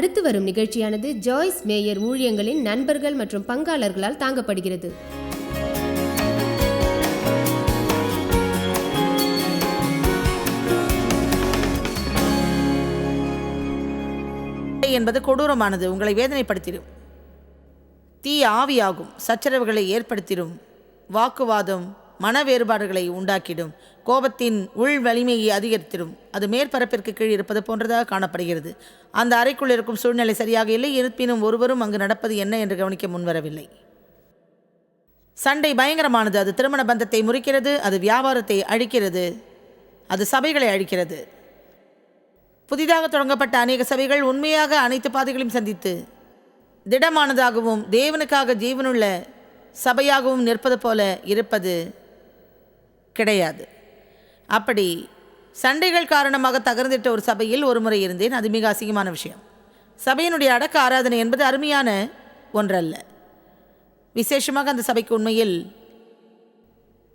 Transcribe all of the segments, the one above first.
அடுத்து வரும் நிகழ்ச்சியானது ஜாய்ஸ் மேயர் ஊழியங்களின் நண்பர்கள் மற்றும் பங்காளர்களால் தாங்கப்படுகிறது. என்பது கொடூரமானது. உங்களை வேதனைப்படுத்திடும். தீ ஆவியாகும். சச்சரவுகளை ஏற்படுத்திடும். வாக்குவாதம் மன வேறுபாடுகளை உண்டாக்கிடும். கோபத்தின் உள் வலிமையை அதிகரித்திடும். அது மேற்பரப்பிற்கு கீழ் இருப்பது போன்றதாக காணப்படுகிறது. அந்த அறைக்குள் இருக்கும் சூழ்நிலை சரியாக இல்லை. இருப்பினும் ஒருவரும் அங்கு நடப்பது என்ன என்று கவனிக்க முன்வரவில்லை. சண்டை பயங்கரமானது. அது திருமண பந்தத்தை முறிக்கிறது. அது வியாபாரத்தை அழிக்கிறது. அது சபைகளை அழிக்கிறது. புதிதாக தொடங்கப்பட்ட அநேக சபைகள் உண்மையாக அனைத்து பாதைகளையும் சந்தித்து திடமானதாகவும் தேவனுக்காக ஜீவனுள்ள சபையாகவும் நிற்பது போல இருப்பது கிடையாது. அப்படி சண்டைகள் காரணமாக தகர்ந்திட்ட ஒரு சபையில் ஒரு முறை இருந்தேன். அது மிக அசிங்கமான விஷயம். சபையினுடைய அடக்க ஆராதனை என்பது அருமையான ஒன்றல்ல. விசேஷமாக அந்த சபைக்கு உண்மையில்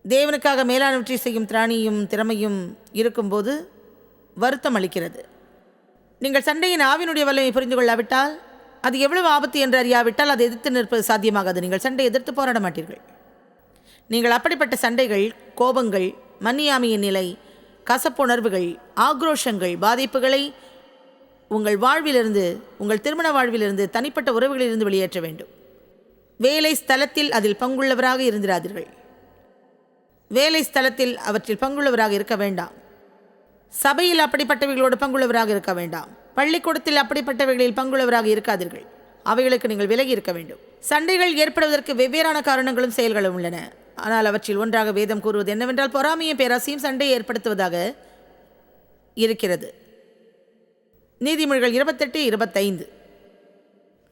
தேவனுக்காக மேலானவற்றை செய்யும் திராணியும் திறமையும் இருக்கும்போது வருத்தம் அளிக்கிறது. நீங்கள் சண்டையின் ஆவினுடைய வல்லமை புரிந்து கொள்ளாவிட்டால் அது எவ்வளவு ஆபத்து என்று அறியாவிட்டால் அதை எதிர்த்து நிற்பது சாத்தியமாகாது. நீங்கள் சண்டை எதிர்த்து போராட மாட்டீர்கள். நீங்கள் அப்படிப்பட்ட சண்டைகள் கோபங்கள் மன்னியாமையின் நிலை கசப்புணர்வுகள் ஆக்ரோஷங்கள் பாதிப்புகளை உங்கள் வாழ்விலிருந்து உங்கள் திருமண வாழ்விலிருந்து தனிப்பட்ட உறவுகளிலிருந்து வெளியேற்ற வேண்டும். வேலை ஸ்தலத்தில் அதில் பங்குள்ளவராக இருந்திராதீர்கள். வேலை ஸ்தலத்தில் அவற்றில் பங்குள்ளவராக இருக்க வேண்டாம். சபையில் அப்படிப்பட்டவைகளோடு பங்குள்ளவராக இருக்க வேண்டாம். பள்ளிக்கூடத்தில் அப்படிப்பட்டவைகளில் பங்குள்ளவராக இருக்காதீர்கள். அவைகளுக்கு நீங்கள் விலகி இருக்க வேண்டும். சண்டைகள் ஏற்படுவதற்கு வெவ்வேறான காரணங்களும் செயல்களும் உள்ளன. ஆனால் அவற்றில் ஒன்றாக வேதம் கூறுவது என்னவென்றால் பொறாமையும் பேராசையும் சண்டையை ஏற்படுத்துவதாக இருக்கிறது. நீதிமொழிகள் இருபத்தெட்டு இருபத்தைந்து.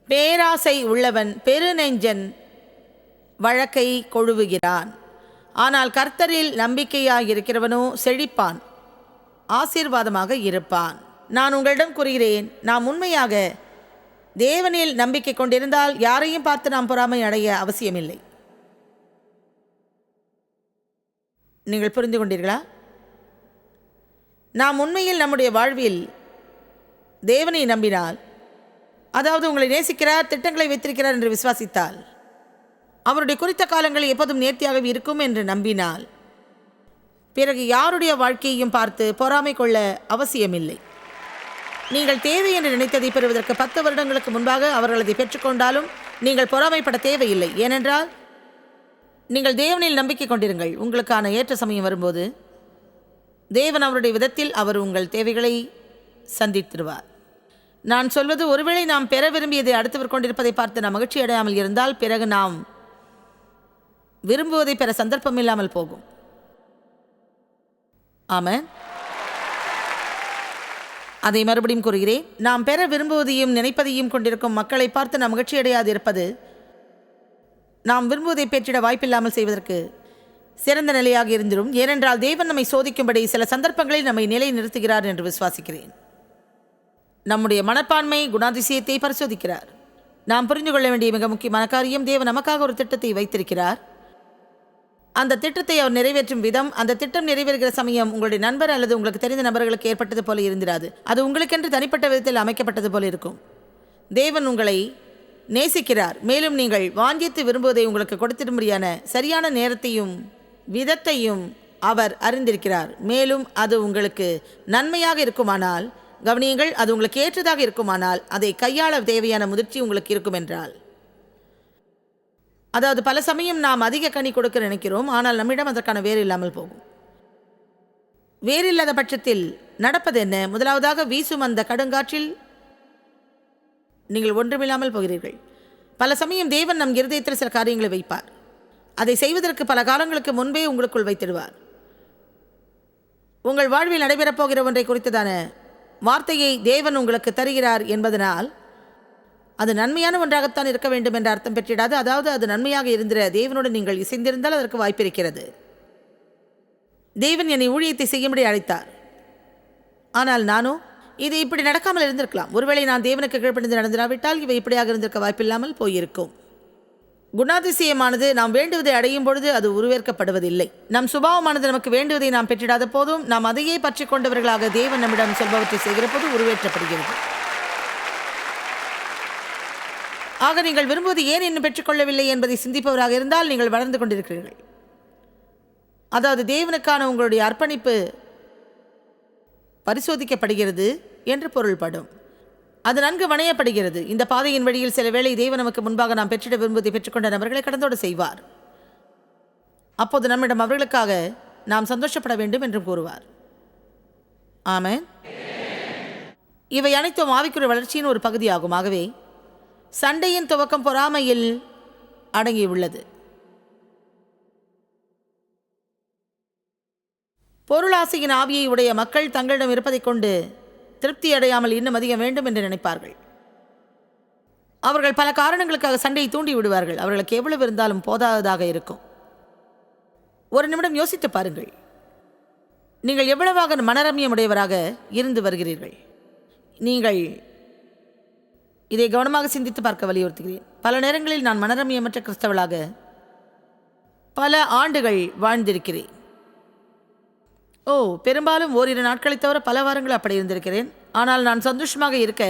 பேராசை உள்ளவன் பெருநெஞ்சன் வழக்கை கொழுவுகிறான். ஆனால் கர்த்தரில் நம்பிக்கையாக இருக்கிறவனோ செழிப்பான் ஆசீர்வாதமாக இருப்பான். நான் உங்களிடம் கூறுகிறேன் நாம் உண்மையாக தேவனில் நம்பிக்கை கொண்டிருந்தால் யாரையும் பார்த்து நாம் பொறாமை அடைய அவசியமில்லை. நீங்கள் புரிந்து கொண்டீர்களா? நாம் உண்மையில் நம்முடைய வாழ்வில் தேவனை நம்பினால் அதாவது உங்களை நேசிக்கிறார் திட்டங்களை வைத்திருக்கிறார் என்று விசுவாசித்தால் அவருடைய குறித்த காலங்கள் எப்போதும் நேர்த்தியாகவே இருக்கும் என்று நம்பினால் பிறகு யாருடைய வாழ்க்கையையும் பார்த்து பொறாமை கொள்ள அவசியமில்லை. நீங்கள் தேவை என்று நினைத்ததை பெறுவதற்கு பத்து வருடங்களுக்கு முன்பாக அவர்கள் அதை பெற்றுக்கொண்டாலும் நீங்கள் பொறாமைப்பட தேவையில்லை. ஏனென்றால் நீங்கள் தேவனில் நம்பிக்கை கொண்டிருங்கள். உங்களுக்கான ஏற்ற சமயம் வரும்போது தேவன் அவருடைய விதத்தில் அவர் உங்கள் தேவைகளை சந்தித்திருவார். நான் சொல்வது ஒருவேளை நாம் பெற விரும்பியதை அடுத்தவர் கொண்டிருப்பதை பார்த்து நாம் மகிழ்ச்சி அடையாமல் இருந்தால் பிறகு நாம் விரும்புவதை பெற சந்தர்ப்பம் இல்லாமல் போகும். ஆம அதை மறுபடியும் கூறுகிறேன். நாம் பெற விரும்புவதையும் நினைப்பதையும் கொண்டிருக்கும் மக்களை பார்த்து நாம் மகிழ்ச்சி அடையாது இருப்பது நாம் விரும்புவதை பெற்றிட வாய்ப்பில்லாமல் செய்வதற்கு சிறந்த நிலையாக இருந்திடும் ஏனென்றால் தேவன் நம்மை சோதிக்கும்படி சில சந்தர்ப்பங்களில் நம்மை நிலை நிறுத்துகிறார் என்று விசுவாசிக்கிறேன். நம்முடைய மனப்பான்மை குணாதிசயத்தை பரிசோதிக்கிறார். நாம் புரிந்து கொள்ள வேண்டிய மிக முக்கியமான காரியம் தேவன் நமக்காக ஒரு திட்டத்தை வைத்திருக்கிறார். அந்த திட்டத்தை அவர் நிறைவேற்றும் விதம் அந்த திட்டம் நிறைவேறுகிற சமயம் உங்களுடைய நண்பர் அல்லது உங்களுக்கு தெரிந்த நபர்களுக்கு ஏற்பட்டது போல இருந்திராது. அது உங்களுக்கென்று தனிப்பட்ட விதத்தில் அமைக்கப்பட்டது போல இருக்கும். தேவன் உங்களை நேசிக்கிறார். மேலும் நீங்கள் வாஞ்சித்து விரும்புவதை உங்களுக்கு கொடுத்திடும்படியான சரியான நேரத்தையும் விதத்தையும் அவர் அறிந்திருக்கிறார். மேலும் அது உங்களுக்கு நன்மையாக இருக்குமானால் கவனியுங்கள் அது உங்களுக்கு ஏற்றதாக இருக்குமானால் அதை கையாள தேவையான முதிர்ச்சி உங்களுக்கு இருக்கும் என்றால் அதாவது பல சமயம் நாம் அதிக கனி கொடுக்க நினைக்கிறோம் ஆனால் நம்மிடம் அதற்கான வேறு இல்லாமல் போகும். வேறு இல்லாத பட்சத்தில் நடப்பது என்ன? முதலாவதாக வீசும் அந்த கடுங்காற்றில் நீங்கள் ஒன்றுமில்லாமல் போகிறீர்கள். பல சமயம் தேவன் நம் இருதயத்தில் சில காரியங்களை வைப்பார். அதை செய்வதற்கு பல காலங்களுக்கு முன்பே உங்களுக்குள் வைத்திடுவார். உங்கள் வாழ்வில் நடைபெறப்போகிற ஒன்றை குறித்ததான வார்த்தையை தேவன் உங்களுக்கு தருகிறார் என்பதனால் அது நன்மையான ஒன்றாகத்தான் இருக்க வேண்டும் என்ற அர்த்தம் பெற்றிடாது. அதாவது அது நன்மையாக இருந்திர தேவனுடன் நீங்கள் இசைந்திருந்தால் அதற்கு வாய்ப்பிருக்கிறது. தேவன் என்னை ஊழியத்தை செய்யும்படி அழைத்தார். ஆனால் நானோ இது இப்படி நடக்காமல் இருந்திருக்கலாம். ஒருவேளை நான் தேவனுக்கு கீழ்ப்பணிந்து நடந்திராவிட்டால் இவை இப்படியாக இருந்திருக்க வாய்ப்பில்லாமல் போயிருக்கும். குணாதிசயமானது நாம் வேண்டுவதை அடையும் பொழுது அது உருவேற்கப்படுவதில்லை. நம் சுபாவமானது நமக்கு வேண்டுவதை நாம் பெற்றிடாத போதும் நாம் அதையே பற்றி கொண்டவர்களாக தேவன் நம்மிடம் சொல்பவற்றை செய்கிற போது உருவேற்றப்படுகிறது. ஆக நீங்கள் விரும்புவது ஏன் இன்னும் பெற்றுக்கொள்ளவில்லை என்பதை சிந்திப்பவராக இருந்தால் நீங்கள் வளர்ந்து கொண்டிருக்கிறீர்கள். அதாவது தேவனுக்கான உங்களுடைய அர்ப்பணிப்பு பரிசோதிக்கப்படுகிறது என்று பொருள்படும். அது நன்கு வணையப்படுகிறது. இந்த பாதையின் வழியில் சில வேளை தெய்வ நமக்கு முன்பாக நாம் பெற்றிட விரும்புவதை பெற்றுக்கொண்ட நபர்களை கடந்தோடு செய்வார். அப்போது நம்மிடம் அவர்களுக்காக நாம் சந்தோஷப்பட வேண்டும் என்றும் கூறுவார். ஆமென். இவை அனைத்தும் ஆவிக்குரிய வளர்ச்சியின் ஒரு பகுதியாகும். ஆகவே சண்டையின் துவக்கம் பொறாமையில் அடங்கியுள்ளது. பொருளாசையின் ஆவியை உடைய மக்கள் தங்களிடம் இருப்பதை கொண்டு திருப்தி அடையாமல் இன்னும் அதிகம் வேண்டும் என்று நினைப்பார்கள். அவர்கள் பல காரணங்களுக்காக சண்டையை தூண்டி விடுவார்கள். அவர்களுக்கு எவ்வளவு இருந்தாலும் போதாததாக இருக்கும். ஒரு நிமிடம் யோசித்து பாருங்கள். நீங்கள் எவ்வளவாக மனரமியமுடையவராக இருந்து வருகிறீர்கள்? நீங்கள் இதை கவனமாக சிந்தித்து பார்க்க வலியுறுத்துகிறேன். பல நேரங்களில் நான் மனரமியமற்ற கிறிஸ்தவளாக பல ஆண்டுகள் வாழ்ந்திருக்கிறேன். ஓ பெரும்பாலும் ஓரிரு நாட்களை தவிர பல வாரங்கள் அப்படி இருந்திருக்கிறேன். ஆனால் நான் சந்தோஷமாக இருக்க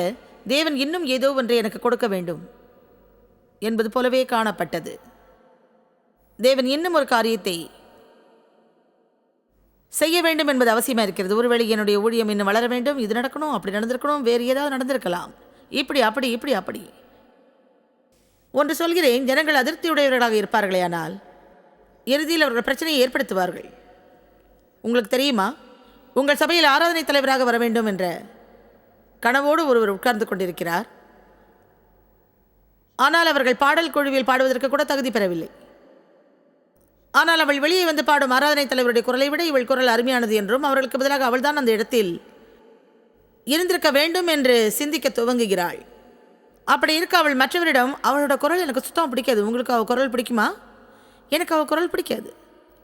தேவன் இன்னும் ஏதோ ஒன்றை எனக்கு கொடுக்க வேண்டும் என்பது போலவே காணப்பட்டது. தேவன் இன்னும் ஒரு காரியத்தை செய்ய வேண்டும் என்பது அவசியமாக இருக்கிறது. ஒருவேளை என்னுடைய ஊழியம் இன்னும் வளர வேண்டும் இது நடக்கணும் அப்படி நடந்திருக்கணும் வேறு ஏதாவது நடந்திருக்கலாம். இப்படி அப்படி இப்படி அப்படி. ஒன்று சொல்கிறேன் ஜனங்கள் அதிருப்தியுடையவர்களாக இருப்பார்களே ஆனால் இறுதியில் அவர்கள் பிரச்சனையை ஏற்படுத்துவார்கள். உங்களுக்கு தெரியுமா? உங்கள் சபையில் ஆராதனை தலைவராக வர வேண்டும் என்ற கனவோடு ஒருவர் உட்கார்ந்து கொண்டிருக்கிறார். ஆனால் அவர்கள் பாடல் குழுவில் பாடுவதற்கு கூட தகுதி பெறவில்லை. ஆனால் அவள் வெளியே வந்து பாடும் ஆராதனை தலைவருடைய குரலை விட இவள் குரல் அருமையானது என்றும் அவர்களுக்கு பதிலாக அவள்தான் அந்த இடத்தில் இருந்திருக்க வேண்டும் என்று சிந்திக்க துவங்குகிறாள். அப்படி இருக்க அவள் மற்றவரிடம் அவளோட குரல் எனக்கு சுத்தம் பிடிக்காது. உங்களுக்கு அவள் குரல் பிடிக்குமா? எனக்கு அவள் குரல் பிடிக்காது.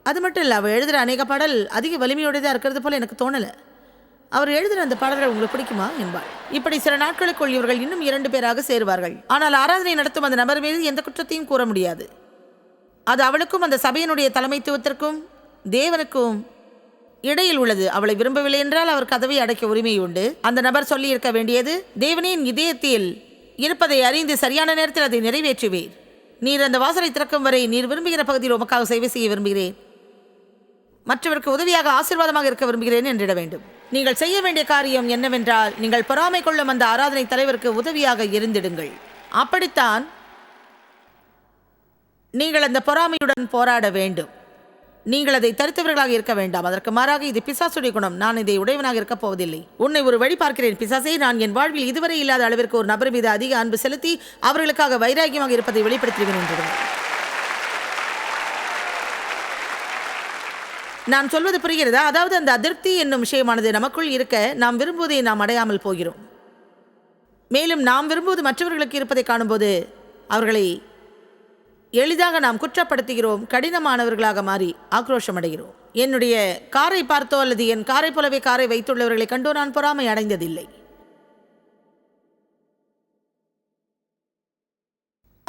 அது மட்டும் இல்லை அவள் எழுதுகிற அநேக பாடல் அதிக வலிமையுடையதாக இருக்கிறது போல எனக்கு தோணலை. அவர் எழுதுகிற அந்த பாடல்கள் உங்களுக்கு பிடிக்குமா? என்பாள். இப்படி சில நாட்களுக்குள் இவர்கள் இன்னும் இரண்டு பேராக சேருவார்கள். ஆனால் ஆராதனை நடத்தும் அந்த நபர் மீது எந்த குற்றத்தையும் கூற முடியாது. அது அவளுக்கும் அந்த சபையினுடைய தலைமைத்துவத்திற்கும் தேவனுக்கும் இடையில் உள்ளது. அவளை விரும்பவில்லை என்றால் அவர் கதவை அடைக்க உரிமை உண்டு. அந்த நபர் சொல்லி இருக்க வேண்டியது தேவனின் இதயத்தில் இருப்பதை அறிந்து சரியான நேரத்தில் அதை நிறைவேற்றுவீர். நீர் அந்த வாசலை திறக்கும் வரை நீர் விரும்புகிற பகுதியில் உமக்காக சேவை செய்ய விரும்புகிறேன். மற்றவருக்கு உதவியாக ஆசீர்வாதமாக இருக்க விரும்புகிறேன் என்றிட வேண்டும். நீங்கள் செய்ய வேண்டிய காரியம் என்னவென்றால் நீங்கள் பொறாமை கொள்ளும் அந்த ஆராதனை தலைவருக்கு உதவியாக இருந்திடுங்கள். அப்படித்தான் நீங்கள் அந்த பொறாமையுடன் போராட வேண்டும். நீங்கள் அதை தரித்தவர்களாக இருக்க வேண்டாம். அதற்கு மாறாக இது பிசாசுடைய குணம். நான் இதை உடையவனாக இருக்கப் போவதில்லை. உன்னை ஒரு வழி பார்க்கிறேன். பிசாசை நான் என் வாழ்வில் இதுவரை இல்லாத அளவிற்கு ஒரு நபர் மீது அதிக அன்பு செலுத்தி அவர்களுக்காக வைராகியமாக இருப்பதை வெளிப்படுத்துகிறேன் நான் சொல்வது புரிகிறதா? அதாவது அந்த அதிருப்தி என்னும் விஷயமானது நமக்குள் இருக்க நாம் விரும்புவதை நாம் அடையாமல் போகிறோம். மேலும் நாம் விரும்புவது மற்றவர்களுக்கு இருப்பதை காணும்போது அவர்களை எளிதாக நாம் குற்றப்படுத்துகிறோம் கடினமானவர்களாக மாறி ஆக்ரோஷம் அடைகிறோம் என்னுடைய காரை பார்த்தோ அல்லது என் காரை போலவே காரை வைத்துள்ளவர்களை கண்டோ நான் பொறாமை அடைந்ததில்லை.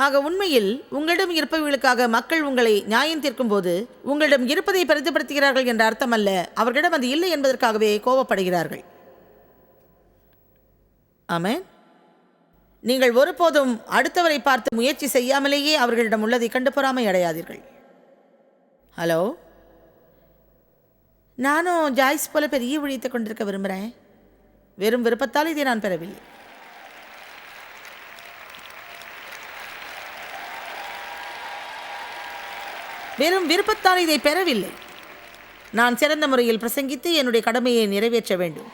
ஆக உண்மையில் உங்களிடம் இருப்பவர்களுக்காக மக்கள் உங்களை நியாயம் தீர்க்கும் போது உங்களிடம் இருப்பதை பெரிதுபடுத்துகிறார்கள் என்ற அர்த்தம் அல்ல அவர்களிடம் அது இல்லை என்பதற்காகவே கோபப்படுகிறார்கள். ஆமென். நீங்கள் ஒருபோதும் அடுத்தவரை பார்த்து முயற்சி செய்யாமலேயே அவர்களிடம் உள்ளதை கண்டு பொறாமை அடையாதீர்கள். ஹலோ. நானும் ஜாய்ஸ் போல பெரிய ஊழியத்தை கொண்டிருக்க விரும்புகிறேன் வெறும் விருப்பத்தால் இதை நான் பெறவில்லை. வெறும் விருப்பத்தால் இதை பெறவில்லை. நான் சிறந்த முறையில் பிரசங்கித்து என்னுடைய கடமையை நிறைவேற்ற வேண்டும்.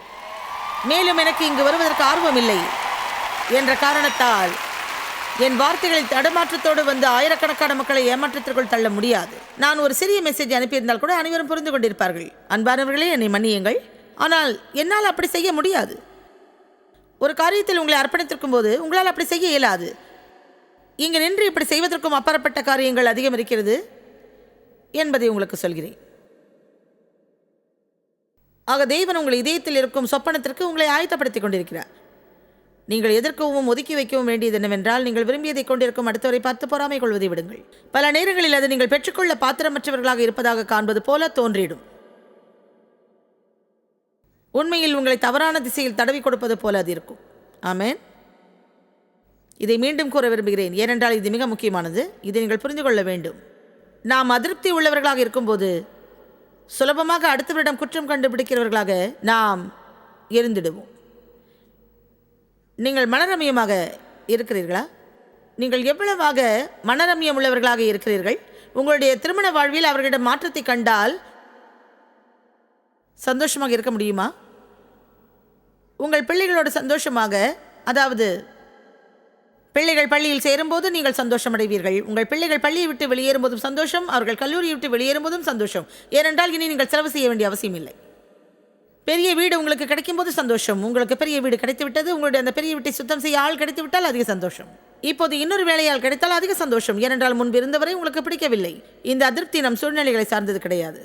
மேலும் எனக்கு இங்கு வருவதற்கு ஆர்வம் இல்லை என்ற காரணத்தால் என் வார்த்தைகளில் தடுமாற்றத்தோடு வந்து ஆயிரக்கணக்கான மக்களை ஏமாற்றத்திற்குள் தள்ள முடியாது. நான் ஒரு சிறிய மெசேஜ் அனுப்பியிருந்தால் கூட அனைவரும் புரிந்து கொண்டிருப்பார்கள். அன்பானவர்களே என்னை மன்னியுங்கள். ஆனால் என்னால் அப்படி செய்ய முடியாது. ஒரு காரியத்தில் உங்களை அர்ப்பணித்திருக்கும் போது உங்களால் அப்படி செய்ய இயலாது. இங்கு நின்று இப்படி செய்வதற்கும் அப்பாற்பட்ட காரியங்கள் அதிகம் இருக்கிறது என்பதை உங்களுக்கு சொல்கிறேன். ஆக தெய்வன் உங்கள் இதயத்தில் இருக்கும் சொப்பனத்திற்கு உங்களை ஆயத்தப்படுத்திக் கொண்டிருக்கிறார். நீங்கள் எதிர்க்கவும் ஒதுக்கி வைக்கவும் வேண்டியது என்னவென்றால் நீங்கள் விரும்பியதை கொண்டிருக்கும் அடுத்தவரை பார்த்து பொறாமை கொள்வதை விடுங்கள். பல நேரங்களில் அது நீங்கள் பெற்றுக்கொள்ள பாத்திரமற்றவர்களாக இருப்பதாக காண்பது போல தோன்றிடும். உண்மையில் உங்களை தவறான திசையில் தடவி கொடுப்பது போல அது இருக்கும். ஆமேன். இதை மீண்டும் கூற விரும்புகிறேன். ஏனென்றால் இது மிக முக்கியமானது. இதை நீங்கள் புரிந்து கொள்ள வேண்டும். நாம் அதிருப்தி உள்ளவர்களாக இருக்கும்போது சுலபமாக அடுத்தவரிடம் குற்றம் கண்டுபிடிக்கிறவர்களாக நாம் இருந்திடுவோம். நீங்கள் மனரமியமாக இருக்கிறீர்களா? நீங்கள் எவ்வளவாக மனரமியம் உள்ளவர்களாக இருக்கிறீர்கள்? உங்களுடைய திருமண வாழ்வில் அவர்களிடம் மாற்றத்தை கண்டால் சந்தோஷமாக இருக்க முடியுமா? உங்கள் பிள்ளைகளோட சந்தோஷமாக அதாவது பிள்ளைகள் பள்ளியில் சேரும்போது நீங்கள் சந்தோஷம் அடைவீர்கள் உங்கள் பிள்ளைகள் பள்ளியை விட்டு வெளியேறும் போதும் சந்தோஷம் அவர்கள் கல்லூரியை விட்டு வெளியேறும்போதும் சந்தோஷம். ஏனென்றால் இனி நீங்கள் செலவு செய்ய வேண்டிய அவசியம் இல்லை. பெரிய வீடு உங்களுக்கு கிடைக்கும் போது சந்தோஷம். உங்களுக்கு பெரிய வீடு கிடைத்து விட்டது உங்களுடைய அந்த பெரிய வீட்டை சுத்தம் செய்ய ஆள் கிடைத்து விட்டால் அதிக சந்தோஷம். இப்போது இன்னொரு வேலையால் கிடைத்தால் அதிக சந்தோஷம். ஏனென்றால் முன்பு இருந்தவரை உங்களுக்கு பிடிக்கவில்லை. இந்த அதிருப்தி நம் சூழ்நிலைகளை சார்ந்தது கிடையாது.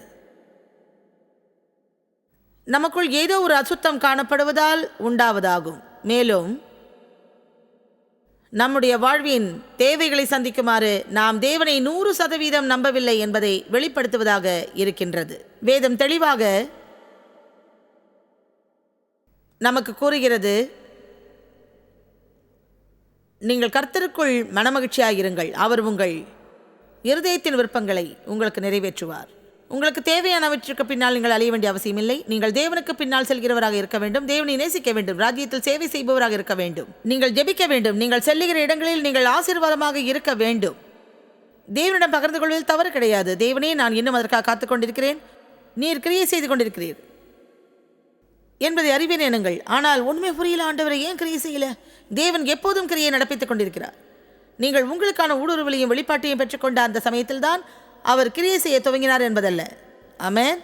நமக்குள் ஏதோ ஒரு அசுத்தம் காணப்படுவதால் உண்டாவதாகும். மேலும் நம்முடைய வாழ்வின் தேவைகளை சந்திக்குமாறு நாம் தேவனை நூறு சதவீதம் நம்பவில்லை என்பதை வெளிப்படுத்துவதாக இருக்கின்றது. வேதம் தெளிவாக நமக்கு கூறுகிறது நீங்கள் கர்த்தருக்குள் மனமகிழ்ச்சியாயிருங்கள். அவர் உங்கள் இருதயத்தின் விருப்பங்களை உங்களுக்கு நிறைவேற்றுவார். உங்களுக்கு தேவையானவற்றுக்கு பின்னால் நீங்கள் அழிய வேண்டிய அவசியமில்லை. நீங்கள் தேவனுக்கு பின்னால் செல்கிறவராக இருக்க வேண்டும். தேவனை நேசிக்க வேண்டும். ராஜ்யத்தில் சேவை செய்பவராக இருக்க வேண்டும். நீங்கள் ஜெபிக்க வேண்டும். நீங்கள் செல்லுகிற இடங்களில் நீங்கள் ஆசீர்வாதமாக இருக்க வேண்டும். தேவனிடம் பகிர்ந்து கொள்வதில் தவறு கிடையாது. தேவனே நான் இன்னும் அதற்காக காத்துக் கொண்டிருக்கிறேன். நீர் கிரியை செய்து கொண்டிருக்கிறீர். என்பதை அறிவேன் எனுங்கள் ஆனால் உண்மை புரியல ஆண்டவரை ஏன் கிரியை செய்யல? தேவன் எப்போதும் கிரியை நடப்பித்துக் கொண்டிருக்கிறார். நீங்கள் உங்களுக்கான ஊடுருவலையும் வெளிப்பாட்டையும் பெற்றுக்கொண்ட அந்த சமயத்தில்தான் அவர் கிரியை செய்ய துவங்கினார் என்பதல்ல. அமேன்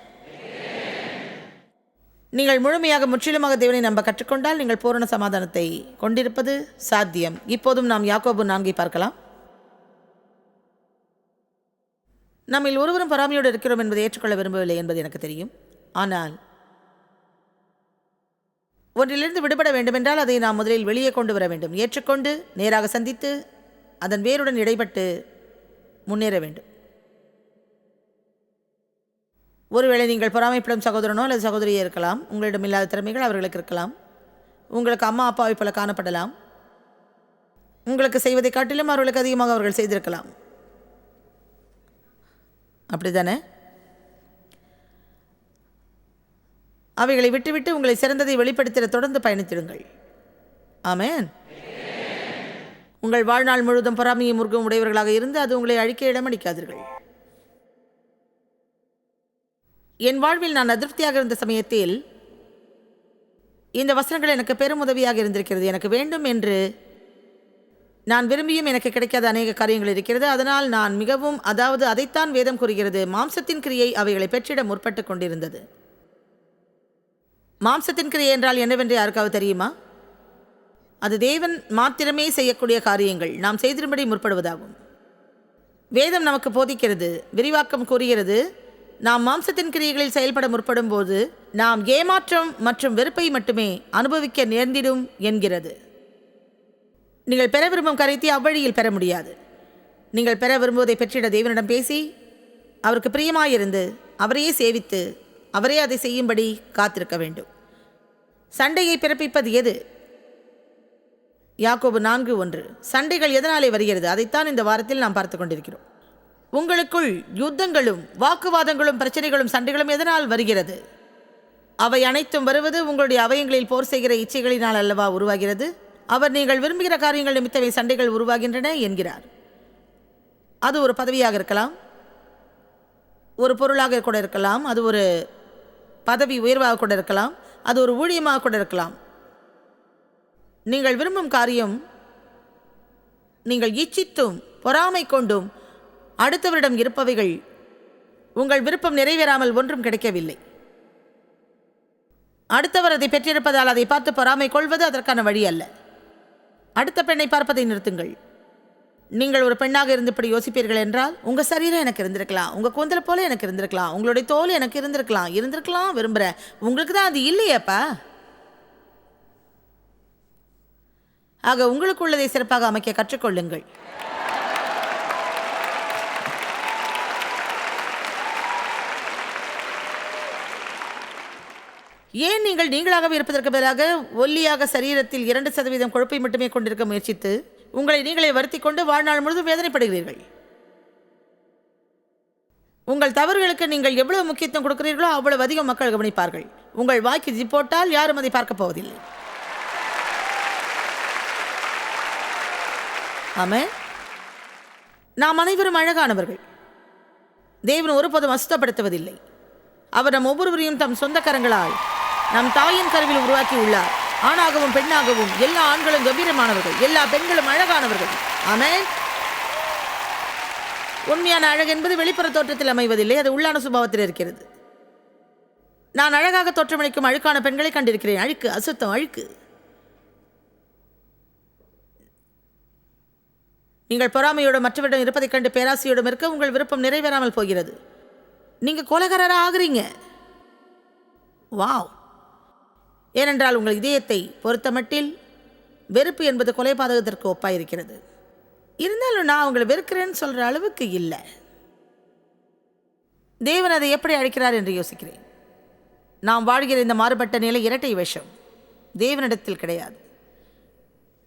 நீங்கள் முழுமையாக முற்றிலுமாக தேவனை நம்ப கற்றுக்கொண்டால் நீங்கள் பூரண சமாதானத்தை கொண்டிருப்பது சாத்தியம். இப்போதும் நாம் யாக்கோபு நான்கை பார்க்கலாம். நம்மில் ஒருவரும் பொறாமையோடு இருக்கிறோம் என்பதை ஏற்றுக்கொள்ள விரும்பவில்லை என்பது எனக்கு தெரியும். ஆனால் ஒன்றிலிருந்து விடுபட வேண்டுமென்றால் அதை நாம் முதலில் வெளியே கொண்டு வர வேண்டும். ஏற்றுக்கொண்டு நேராக சந்தித்து அதன் வேருடன் இடைப்பட்டு முன்னேற வேண்டும். ஒருவேளை நீங்கள் பொறாமைப்படும் சகோதரனோ அல்லது சகோதரியே இருக்கலாம். உங்களிடம் இல்லாத திறமைகள் அவர்களுக்கு இருக்கலாம். உங்களுக்கு அம்மா அப்பாவை போல காணப்படலாம். உங்களுக்கு செய்வதை காட்டிலும் அவர்களுக்கு அதிகமாக அவர்கள் செய்திருக்கலாம். அப்படிதானே அவைகளை விட்டுவிட்டு உங்களை சிறந்ததை வெளிப்படுத்திட தொடர்ந்து பயணித்திடுங்கள். ஆமேன். உங்கள் வாழ்நாள் முழுவதும் பொறாமையும் முருகம் உடையவர்களாக இருந்து அது உங்களை அழிக்க இடமளிக்காதீர்கள். என் வாழ்வில் நான் அதிருப்தியாக இருந்த சமயத்தில் இந்த வசனங்கள் எனக்கு பெரும் உதவியாக இருந்திருக்கிறது. எனக்கு வேண்டும் என்று நான் விரும்பியும் எனக்கு கிடைக்காத அநேக காரியங்கள் இருக்கிறது. அதனால் நான் மிகவும் அதாவது அதைத்தான் வேதம் கூறுகிறது. மாம்சத்தின் கிரியை அவைகளை பெற்றிட முற்பட்டு கொண்டிருந்தது. மாம்சத்தின் கிரியை என்றால் என்னவென்று யாருக்காவது தெரியுமா? அது தேவன் மாத்திரமே செய்யக்கூடிய காரியங்கள். நாம் செய்திரும்படி முற்படுவதாகும். வேதம் நமக்கு போதிக்கிறது. விரிவாக்கம் கூறுகிறது. நாம் மாம்சத்தின் கிரியைகளில் செயல்பட முற்படும் போது நாம் ஏமாற்றம் மற்றும் வெறுப்பை மட்டுமே அனுபவிக்க நேர்ந்திடும் என்கிறது. நீங்கள் பெற விரும்பும் கருத்தை அவ்வழியில் பெற முடியாது. நீங்கள் பெற விரும்புவதை பெற்றிட தேவனிடம் பேசி அவருக்கு பிரியமாயிருந்து அவரையே சேவித்து அவரே அதை செய்யும்படி காத்திருக்க வேண்டும். சண்டையை பிறப்பிப்பது எது? யாக்கோபு நான்கு ஒன்று. சண்டைகள் எதனாலே வருகிறது? அதைத்தான் இந்த வாரத்தில் நாம் பார்த்து கொண்டிருக்கிறோம். உங்களுக்குள் யுத்தங்களும் வாக்குவாதங்களும் பிரச்சனைகளும் சண்டைகளும் எதனால் வருகிறது? அவை அனைத்தும் வருவது உங்களுடைய அவயங்களில் போர் செய்கிற இச்சைகளினால் அல்லவா உருவாகிறது? அவர் நீங்கள் விரும்புகிற காரியங்கள் நிமித்தவை சண்டைகள் உருவாகின்றன என்கிறார். அது ஒரு பதவியாக இருக்கலாம். ஒரு பொருளாக கூட இருக்கலாம். அது ஒரு பதவி உயர்வாக கூட இருக்கலாம். அது ஒரு ஊழியமாக கூட இருக்கலாம். நீங்கள் விரும்பும் காரியம் நீங்கள் இச்சித்தும் பொறாமை கொண்டும் அடுத்தவரிடம் இருப்பவைகள் உங்கள் விருப்பம் நிறைவேறாமல் ஒன்றும் கிடைக்கவில்லை. அடுத்தவர் அதை பெற்றிருப்பதால் அதை பார்த்து பொறாமை கொள்வது அதற்கான வழி அல்ல. அடுத்த பெண்ணை பார்ப்பதை நிறுத்துங்கள். நீங்கள் ஒரு பெண்ணாக இருந்து இப்படி யோசிப்பீர்கள் என்றால் உங்கள் சரீரம் எனக்கு இருந்திருக்கலாம் உங்கள் கூந்தல் போல எனக்கு இருந்திருக்கலாம் உங்களுடைய தோல் எனக்கு இருந்திருக்கலாம் இருந்திருக்கலாம் விரும்புகிறேன் உங்களுக்கு தான் அது இல்லையேப்பா? ஆக உங்களுக்கு உள்ளதை சிறப்பாக அமைக்க கற்றுக்கொள்ளுங்கள். ஏன் நீங்கள் நீங்களாகவே இருப்பதற்கு பதிலாக ஒல்லியாக சரீரத்தில் இரண்டு சதவீதம் கொழுப்பை மட்டுமே கொண்டிருக்க முயற்சித்து உங்களை நீங்களே வருத்தி கொண்டு வாழ்நாள் முழுதும் வேதனைப்படுகிறீர்கள்? உங்கள் தவறுகளுக்கு நீங்கள் எவ்வளவு முக்கியத்துவம் கொடுக்கிறீர்களோ அவ்வளவு அதிகம் மக்கள் கவனிப்பார்கள். உங்கள் வாய்க்கு ஜிப் போட்டால் யாரும் அதை பார்க்கப் போவதில்லை. ஆமே நாம் அனைவரும் அழகானவர்கள். தேவன் ஒருபோதும் அசுத்தப்படுத்துவதில்லை. அவர் நம் ஒவ்வொருவரையும் தம் சொந்த கரங்களால் நம் தாயின் கருவில் உருவாக்கி உள்ளார் ஆணாகவும் பெண்ணாகவும் எல்லா ஆண்களும் கம்பீரமானவர்கள் எல்லா பெண்களும் அழகானவர்கள். ஆமே உண்மையான அழகு என்பது வெளிப்புற தோற்றத்தில் அமைவதில்லை அது உள்ளான சுபாவத்தில் இருக்கிறது. நான் அழகாக தோற்றமளிக்கும் அழுக்கான பெண்களை கண்டிருக்கிறேன். அழுக்கு அசுத்தம் அழுக்கு. நீங்கள் பொறாமையோடு மற்றவரிடம் இருப்பதைக் கண்டு பேராசையோடும் இருக்க உங்கள் விருப்பம் நிறைவேறாமல் போகிறது. நீங்கள் கொலகாரராக ஆகுறீங்க. வாவ். ஏனென்றால் உங்கள் இதயத்தை பொறுத்தமட்டில் வெறுப்பு என்பது கொலைபாதகத்திற்கு ஒப்பாயிருக்கிறது. இருந்தாலும் நான் உங்களை வெறுக்கிறேன்னு சொல்கிற அளவுக்கு இல்லை. தேவன் அதை எப்படி அழைக்கிறார் என்று யோசிக்கிறேன். நாம் வாழ்கிற இந்த மாறுபட்ட நிலை இரட்டை விஷம். தேவனிடத்தில் கிடையாது.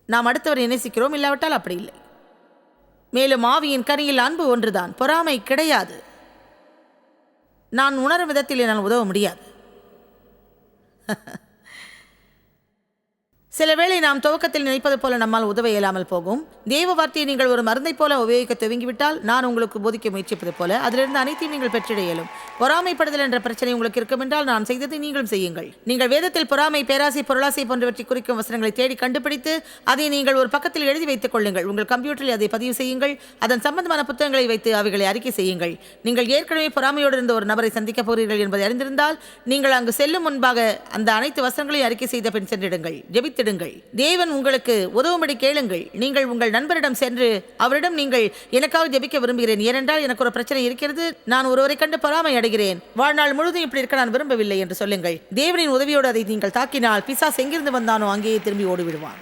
நாம் அடுத்தவரை நேசிக்கிறோம் இல்லாவிட்டால் அப்படி இல்லை. மேலும் ஆவியின் கனியில் அன்பு ஒன்றுதான் பொறாமை கிடையாது. நான் உணரும் விதத்தில் என்னால் உதவ முடியாது. சில வேளை நாம் துவக்கத்தில் நினைப்பது போல நம்மால் உதவ இயலாமல் போகும். தேவ வார்த்தையை நீங்கள் ஒரு மருந்தைப் போல உபயோகிக்க துவங்கிவிட்டால் நான் உங்களுக்கு போதிக்க முயற்சிப்பது போல அதிலிருந்து அனைத்தையும் நீங்கள் பெற்றிட இயலும். பொறாமைப்படுதல் என்ற பிரச்சனை உங்களுக்கு இருக்கும் என்றால் நான் செய்ததை நீங்களும் செய்யுங்கள். நீங்கள் வேதத்தில் பொறாமை பேராசை பொருளாசை போன்றவற்றை குறிக்கும் வசனங்களை தேடி கண்டுபிடித்து அதை நீங்கள் ஒரு பக்கத்தில் எழுதி வைத்துக் கொள்ளுங்கள். உங்கள் கம்ப்யூட்டரில் அதை பதிவு செய்யுங்கள். அதன் சம்பந்தமான புத்தகங்களை வைத்து அவைகளை அறிக்கை செய்யுங்கள். நீங்கள் ஏற்கனவே பொறாமையோடு இருந்த ஒரு நபரை சந்திக்கப் போகிறீர்கள் என்பதை அறிந்திருந்தால் நீங்கள் அங்கு செல்லும் முன்பாக அந்த அனைத்து வசனங்களையும் அறிக்கை செய்த பின் சென்றிடுங்கள். விடுங்கள். தேவன் உங்களுக்கு உதவும்படி கேளுங்கள். நீங்கள் உங்கள் நண்பரிடம் சென்று அவரிடம் நீங்கள் எனக்காக ஜெபிக்க விரும்புகிறேன். ஏனென்றால் எனக்கு ஒரு பிரச்சனை இருக்கிறது. நான் ஒருவரை கண்டு பொறாமை அடைகிறேன். வாழ்நாள் முழுதும் இப்படி இருக்க நான் விரும்பவில்லை என்று சொல்லுங்கள். தேவனின் உதவியோடு அதை நீங்கள் தாக்கினால் பிசாஸ் எங்கிருந்து வந்தானோ அங்கேயே திரும்பி ஓடிவிடுவான்.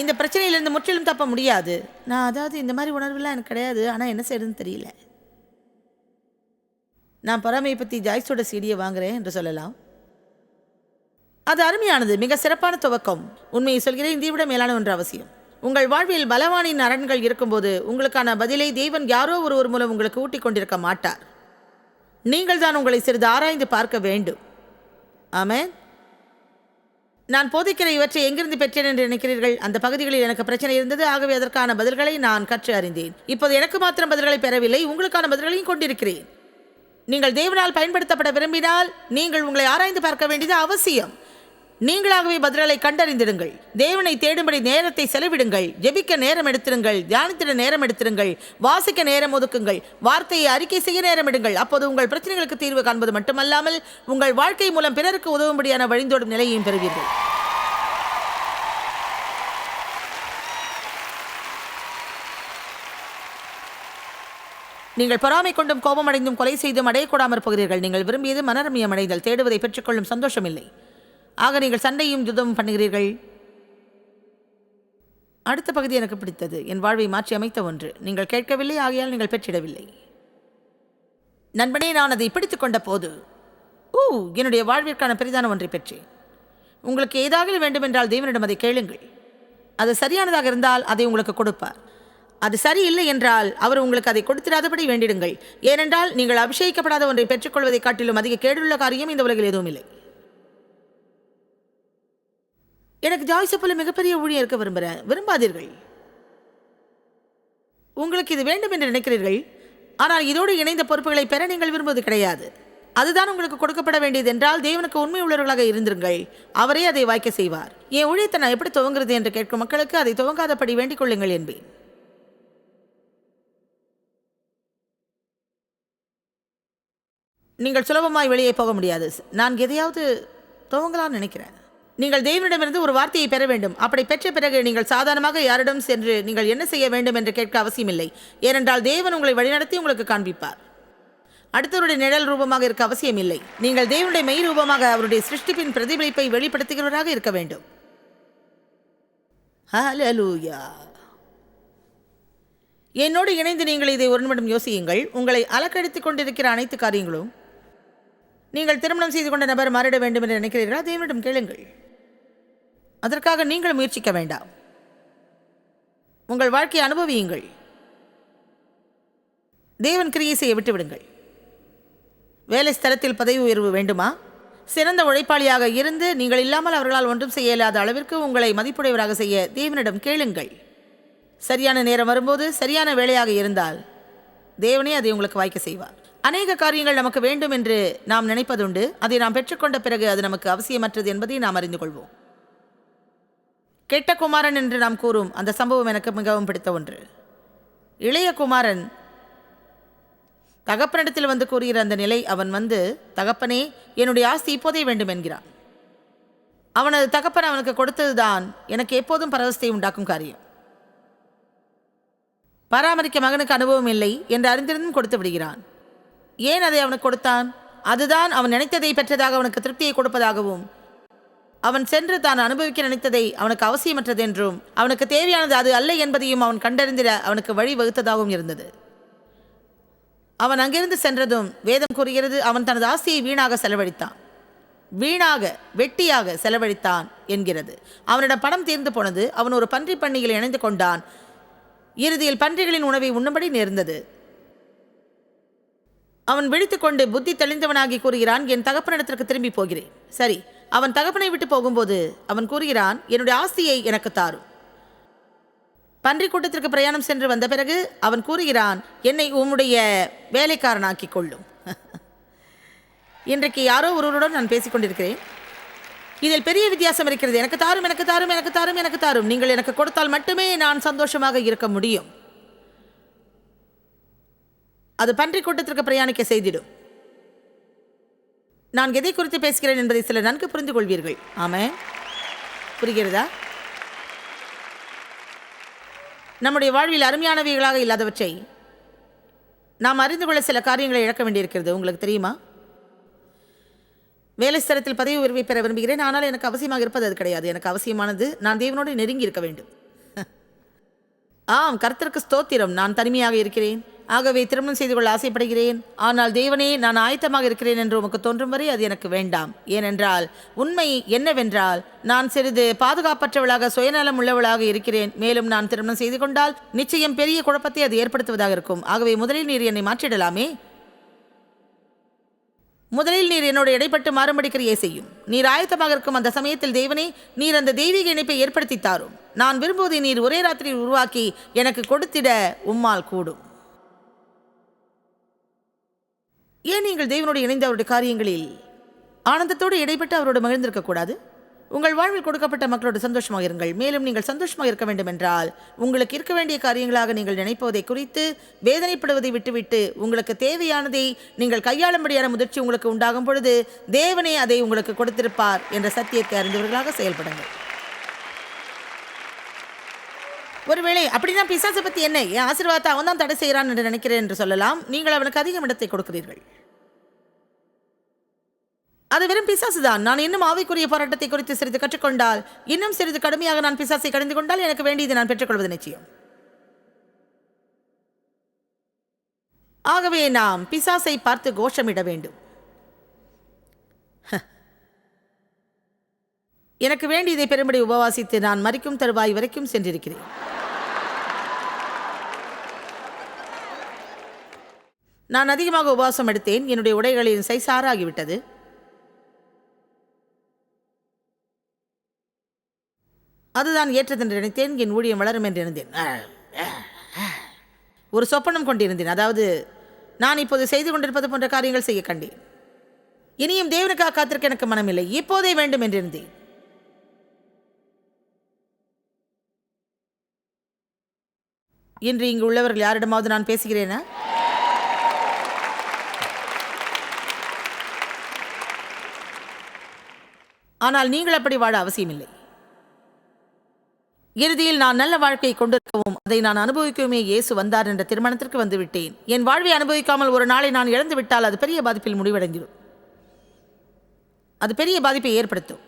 இந்த பிரச்சனையிலிருந்து முற்றிலும் தப்ப முடியாது. நான் அதாவது இந்த மாதிரி உணர்வுலாம் எனக்கு கிடையாது. ஆனால் என்ன செய்யறதுன்னு தெரியல. நான் பொறாமையை பற்றி ஜாய்ஸோட சீடியை வாங்குறேன் என்று சொல்லலாம். அது அருமையானது மிக சிறப்பான துவக்கம். உண்மையை சொல்கிறேன் இதை விட மேலான ஒன்று அவசியம். உங்கள் வாழ்வில் பலவானின் அரண்கள் இருக்கும்போது உங்களுக்கான பதிலை தெய்வன் யாரோ ஒருவர் மூலம் உங்களுக்கு ஊட்டிக் கொண்டிருக்க மாட்டார். நீங்கள் தான் உங்களை சிறிது ஆராய்ந்து பார்க்க வேண்டும். ஆமென். நான் போதிக்கிற இவற்றை எங்கிருந்து பெற்றேன் என்று நினைக்கிறீர்கள்? அந்த பகுதிகளில் எனக்கு பிரச்சனை இருந்தது ஆகவே அதற்கான பதில்களை நான் கற்று அறிந்தேன். இப்போது எனக்கு மாத்திரம் பதில்களை பெறவில்லை உங்களுக்கான பதில்களையும் கொண்டிருக்கிறேன். நீங்கள் தேவனால் பயன்படுத்தப்பட விரும்பினால் நீங்கள் உங்களை ஆராய்ந்து பார்க்க வேண்டியது அவசியம். நீங்களாகவே பதில்களை கண்டறிந்திடுங்கள். தேவனை தேடும்படி நேரத்தை செலவிடுங்கள். ஜெபிக்க நேரம் எடுத்திருங்கள். தியானித்திட நேரம் எடுத்திருங்கள். வாசிக்க நேரம் ஒதுக்குங்கள். வார்த்தையை அறிக்கை செய்ய நேரம் எடுங்கள். அப்போது உங்கள் பிரச்சனைகளுக்கு தீர்வு காண்பது மட்டுமல்லாமல் உங்கள் வாழ்க்கை மூலம் பிறருக்கு உதவும்படியான வழிந்தோடும் நிலையையும் பெறுவீர்கள். நீங்கள் பொறாமை கொண்டும் கோபமடைந்தும் கொலை செய்தும் அடையக்கூடாமற் போகிறீர்கள். நீங்கள் விரும்பியது மனரமியம் அடைதல். தேடுவதை பெற்றுக்கொள்ளும் சந்தோஷமில்லை. ஆக நீங்கள் சண்டையும் யுத்தமும் பண்ணுகிறீர்கள். அடுத்த பகுதி எனக்கு பிடித்தது. என் வாழ்வை மாற்றி அமைத்த ஒன்று. நீங்கள் கேட்கவில்லை ஆகையால் நீங்கள் பெற்றிடவில்லை. நண்பனே நான் அதை பிடித்து கொண்ட போது ஊ என்னுடைய வாழ்விற்கான பெரிதான ஒன்றை பெற்றேன். உங்களுக்கு ஏதாவது வேண்டுமென்றால் தேவனிடம் அதை கேளுங்கள். அது சரியானதாக இருந்தால் அதை உங்களுக்கு கொடுப்பார். அது சரியில்லை என்றால் அவர் உங்களுக்கு அதை கொடுத்திராதபடி வேண்டிடுங்கள். ஏனென்றால் நீங்கள் அபிஷேகிக்கப்படாத ஒன்றை பெற்றுக்கொள்வதைக் காட்டிலும் அதிக கேடுள்ள காரியம் இந்த உலகில் எதுவும் இல்லை எனக்கு ஜாய்ஸை போல மிகப்பெரிய ஊழியர் இருக்க விரும்புகிறேன் விரும்பாதீர்கள். உங்களுக்கு இது வேண்டும் என்று நினைக்கிறீர்கள். ஆனால் இதோடு இணைந்த பொறுப்புகளை பெற நீங்கள் விரும்புவது கிடையாது. அதுதான் உங்களுக்கு கொடுக்கப்பட வேண்டியது என்றால் தேவனுக்கு உண்மை உள்ளவர்களாக இருந்திருங்கள். அவரே அதை வாய்க்க செய்வார். என் ஊழியத்தை நான் எப்படி துவங்குறது என்று கேட்கும் மக்களுக்கு அதை துவங்காதபடி வேண்டிக் கொள்ளுங்கள் என்பேன். நீங்கள் சுலபமாய் வெளியே போக முடியாது. நான் எதையாவது துவங்கலாம்னு நினைக்கிறேன். நீங்கள் தெய்வனிடமிருந்து ஒரு வார்த்தையை பெற வேண்டும். அப்படி பெற்ற பிறகு நீங்கள் சாதாரணமாக யாரிடம் சென்று நீங்கள் என்ன செய்ய வேண்டும் என்று கேட்க அவசியமில்லை. ஏனென்றால் தேவன் உங்களை வழிநடத்தி உங்களுக்கு காண்பிப்பார். அடுத்தவருடைய நிழல் ரூபமாக இருக்க அவசியமில்லை. நீங்கள் தேவனுடைய மெய் ரூபமாக அவருடைய சிருஷ்டிப்பின் பிரதிபலிப்பை வெளிப்படுத்துகிறவராக இருக்க வேண்டும். ஹalleluya என்னோடு இணைந்து நீங்கள் இதை ஒரு நிமிடம் யோசியுங்கள். உங்களை அலக்கடித்துக் கொண்டிருக்கிற அனைத்து காரியங்களும் நீங்கள் திருமணம் செய்து கொண்ட நபர் மாறிட வேண்டும் என்று நினைக்கிறீர்களா? தேவனிடம் கேளுங்கள். அதற்காக நீங்கள் முயற்சிக்க வேண்டாம். உங்கள் வாழ்க்கையை அனுபவியுங்கள். தேவன் கிரியை செய்ய விட்டுவிடுங்கள். வேலை ஸ்தலத்தில் பதவி உயர்வு வேண்டுமா? சிறந்த உழைப்பாளியாக இருந்து நீங்கள் இல்லாமல் அவர்களால் ஒன்றும் செய்ய இயலாத அளவிற்கு உங்களை மதிப்புடையவராக செய்ய தேவனிடம் கேளுங்கள். சரியான நேரம் வரும்போது சரியான வேலையாக இருந்தால் தேவனே அதை உங்களுக்கு வாய்க்க செய்வார். அநேக காரியங்கள் நமக்கு வேண்டும் என்று நாம் நினைப்பதுண்டு. அதை நாம் பெற்றுக்கொண்ட பிறகு அது நமக்கு அவசியமற்றது என்பதை நாம் அறிந்து கொள்வோம். கெட்ட குமாரன் என்று நாம் கூறும் அந்த சம்பவம் எனக்கு மிகவும் பிடித்த ஒன்று. இளைய குமாரன் தகப்பனிடத்தில் வந்து கூறுகிற அந்த நிலை அவன் வந்து தகப்பனே என்னுடைய ஆஸ்தி இப்போதே வேண்டும் என்கிறான். அவனது தகப்பன் அவனுக்கு கொடுத்ததுதான் எனக்கு எப்போதும் பரவசத்தை உண்டாக்கும் காரியம். பராமரிக்க மகனுக்கு அனுபவம் இல்லை என்று அறிந்திருந்தும் கொடுத்து விடுகிறான். ஏன் அதை அவனுக்கு கொடுத்தான்? அதுதான் அவன் நினைத்ததை பெற்றதாக அவனுக்கு திருப்தியை கொடுப்பதாகவும் அவன் சென்று தான் அனுபவிக்க நினைத்ததை அவனுக்கு அவசியமற்றது என்றும் அவனுக்கு தேவையானது அது அல்ல என்பதையும் அவன் கண்டறிந்திட அவனுக்கு வழி வகுத்ததாகவும் இருந்தது. அவன் அங்கிருந்து சென்றதும் வேதம் கூறுகிறது அவன் தனது ஆசையை வீணாக செலவழித்தான். வீணாக வெட்டியாக செலவழித்தான் என்கிறது. அவனிடம் பணம் தீர்ந்து போனது அவன் ஒரு பன்றி பண்ணையில் இணைந்து கொண்டான். இறுதியில் பன்றிகளின் உணவை உண்ணும்படி நேர்ந்தது. அவன் விழித்துக்கொண்டு புத்தி தெளிந்தவனாகி கூறுகிறான் என் தகப்பனிடத்திற்கு திரும்பி போகிறேன். சரி அவன் தகப்பனை விட்டு போகும்போது அவன் கூறுகிறான் என்னுடைய ஆஸ்தியை எனக்கு தாரும் பன்றி கூட்டத்திற்கு பிரயாணம் சென்று வந்த பிறகு அவன் கூறுகிறான் என்னை உம்முடைய வேலைக்காரனாக்கிக் கொள்ளும். இன்றைக்கு யாரோ ஒருவருடன் நான் பேசிக் கொண்டிருக்கிறேன். இதில் பெரிய வித்தியாசம் இருக்கிறது. எனக்கு தாரும் எனக்கு தாரும் எனக்கு தாரும் எனக்கு தாரும். நீங்கள் எனக்கு கொடுத்தால் மட்டுமே நான் சந்தோஷமாக இருக்க முடியும். அது பன்றி கூட்டத்திற்கு பிரயாணிக்க செய்திடும். நான் எதை குறித்து பேசுகிறேன் என்பதை சிலர் நன்கு புரிந்து கொள்வீர்கள் ஆமே புரிகிறதா? நம்முடைய வாழ்வில் அருமையானவைகளாக இல்லாதவற்றை நாம் அறிந்து கொள்ள சில காரியங்களை இழக்க வேண்டியிருக்கிறது. உங்களுக்கு தெரியுமா? வேலை ஸ்தலத்தில் பதவி உயர்வை பெற விரும்புகிறேன். ஆனால் எனக்கு அவசியமாக இருப்பது அது கிடையாது. எனக்கு அவசியமானது நான் தேவனோடு நெருங்கி இருக்க வேண்டும். ஆம் கர்த்தருக்கு ஸ்தோத்திரம். நான் தனிமையாக இருக்கிறேன். ஆகவே திருமணம் செய்து கொள்ள ஆசைப்படுகிறேன். ஆனால் தேவனே நான் ஆயத்தமாக இருக்கிறேன் என்று உமக்கு தோன்றும் வரை அது எனக்கு வேண்டாம். ஏனென்றால் உண்மை என்னவென்றால் நான் சிறிது பாதுகாப்பற்றவளாக சுயநலம் உள்ளவளாக இருக்கிறேன். மேலும் நான் திருமணம் செய்து கொண்டால் நிச்சயம் பெரிய குழப்பத்தை அது ஏற்படுத்துவதாக இருக்கும். ஆகவே முதலில் நீர் என்னை மாற்றிடலாமே? முதலில் நீர் என்னோட இடைப்பட்டு மாறும்படி கிரியை செய்யும். நீர் ஆயத்தமாக இருக்கும் அந்த சமயத்தில் தேவனே நீர் அந்த தெய்வீக இணைப்பை ஏற்படுத்தி தாரும். நான் விரும்புவதை நீர் ஒரே ராத்திரி உருவாக்கி எனக்கு கொடுத்திட உம்மால் கூடும். ஏன் நீங்கள் தேவனோடு இணைந்த அவருடைய காரியங்களில் ஆனந்தத்தோடு இடைப்பட்டு அவரோடு மகிழ்ந்திருக்கக்கூடாது உங்கள் வாழ்வில் கொடுக்கப்பட்ட மக்களோடு சந்தோஷமாக இருங்கள். மேலும் நீங்கள் சந்தோஷமாக இருக்க வேண்டும் என்றால் உங்களுக்கு இருக்க வேண்டிய காரியங்களாக நீங்கள் நினைப்பதை குறித்து வேதனைப்படுவதை விட்டுவிட்டு உங்களுக்கு தேவையானதை நீங்கள் கையாளும்படியான முதிர்ச்சி உங்களுக்கு உண்டாகும் பொழுது தேவனே அதை உங்களுக்கு கொடுத்திருப்பார் என்ற சத்தியத்தை அறிந்தவர்களாக செயல்படுங்கள். ஒருவேளை அப்படின்னா பிசாசை பற்றி என்ன? என் ஆசீர்வாதத்தை அவன் தான் தடை செய்கிறான் என்று நினைக்கிறேன் என்று சொல்லலாம். நீங்கள் அவனுக்கு அதிகம் இடத்தை கொடுக்கிறீர்கள். அது வெறும் பிசாசு தான். நான் இன்னும் ஆவிக்குரிய போராட்டத்தை குறித்து சிறிது கற்றுக்கொண்டால் இன்னும் சிறிது கடுமையாக நான் பிசாசை கடந்து கொண்டால் எனக்கு வேண்டியது நான் பெற்றுக்கொள்வது நிச்சயம். ஆகவே நாம் பிசாசை பார்த்து கோஷமிட வேண்டும். எனக்கு வேண்டியதை பெரும்படி உபவாசித்து நான் மறிக்கும் தருவாய் வரைக்கும் சென்றிருக்கிறேன். நான் அதிகமாக உபவாசம் எடுத்தேன். என்னுடைய உடைகளின் சை சாராகிவிட்டது அதுதான் ஏற்றதென்று நினைத்தேன். என் ஊழியம் வளரும் என்று இருந்தேன் ஒரு சொப்பனம் கொண்டிருந்தேன். அதாவது நான் இப்போது செய்து கொண்டிருப்பது போன்ற காரியங்கள் செய்ய கண்டேன். இனியும் தேவனுக்காக காத்திருக்க எனக்கு மனமில்லை. இப்போதே வேண்டும் என்றிருந்தேன் இன்று இங்கு உள்ளவர்கள் யாரிடமாவது நான் பேசுகிறேனா? ஆனால் நீங்கள் அப்படி வாழ அவசியமில்லை. இறுதியில் நான் நல்ல வாழ்க்கையை கொண்டிருக்கவும் அதை நான் அனுபவிக்கவுமே இயேசு வந்தார் என்ற திருமணத்திற்கு வந்துவிட்டேன். என் வாழ்வை அனுபவிக்காமல் ஒரு நாளை நான் இழந்து விட்டால் அது பெரிய பாதிப்பில் முடிவடைந்திடும் அது பெரிய பாதிப்பை ஏற்படுத்தும்.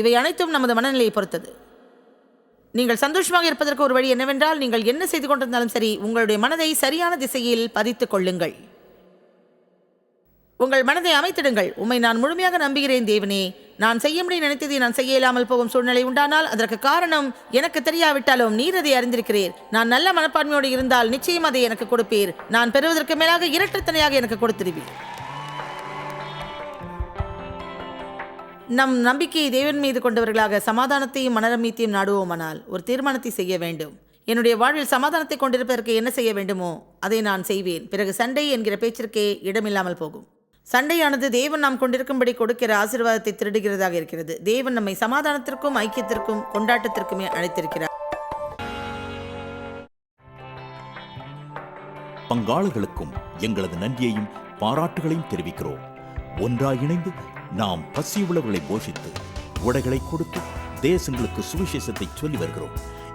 இவை அனைத்தும் நமது மனநிலையை பொறுத்தது. நீங்கள் சந்தோஷமாக இருப்பதற்கு ஒரு வழி என்னவென்றால் நீங்கள் என்ன செய்து கொண்டிருந்தாலும் சரி உங்களுடைய மனதை சரியான திசையில் பதித்துக் கொள்ளுங்கள். உங்கள் மனதை அமைத்திடுங்கள். உம்மை நான் முழுமையாக நம்புகிறேன் தேவனே. நான் செய்யும்படி நினைத்ததை நான் செய்ய இல்லாமல் போகும் சூழ்நிலை உண்டானால் அதற்கு காரணம் எனக்கு தெரியாவிட்டாலும் நீர் அதை அறிந்திருக்கிறீர். நான் நல்ல மனப்பான்மையோடு இருந்தால் நிச்சயம் அதை எனக்கு கொடுப்பீர். நான் பெறுவதற்கு மேலாக இரட்டத்தனையாக எனக்கு கொடுத்திருவீர். நம் நம்பிக்கையை தேவன் மீது கொண்டவர்களாக சமாதானத்தையும் மனரமியத்தையும் நாடுவோமானால் ஒரு தீர்மானத்தை செய்ய வேண்டும். என்னுடைய வாழ்வில் சமாதானத்தை கொண்டிருப்பதற்கு என்ன செய்ய வேண்டுமோ அதை நான் செய்வேன். பிறகு சண்டை என்கிற பேச்சிற்கே இடமில்லாமல் போகும். சண்டையானது தேவன் நாம் கொண்டிருக்கும்படி கொடுக்கிற ஆசீர்வாதத்தை திருடுகிறதாக இருக்கிறது. தேவன் நம்மை சமாதானத்திற்கும் ஐக்கியத்திற்கும் கொண்டாட்டத்திற்குமே அழைத்திருக்கிறார். பங்காளர்களுக்கும் எங்களது நன்றியையும் பாராட்டுகளையும் தெரிவிக்கிறோம். ஒன்றாக இணைந்து நாம் பசியுள்ளவர்களை போஷித்து உடைகளை கொடுத்து தேசங்களுக்கு சுவிசேஷத்தை சொல்லி வருகிறோம்.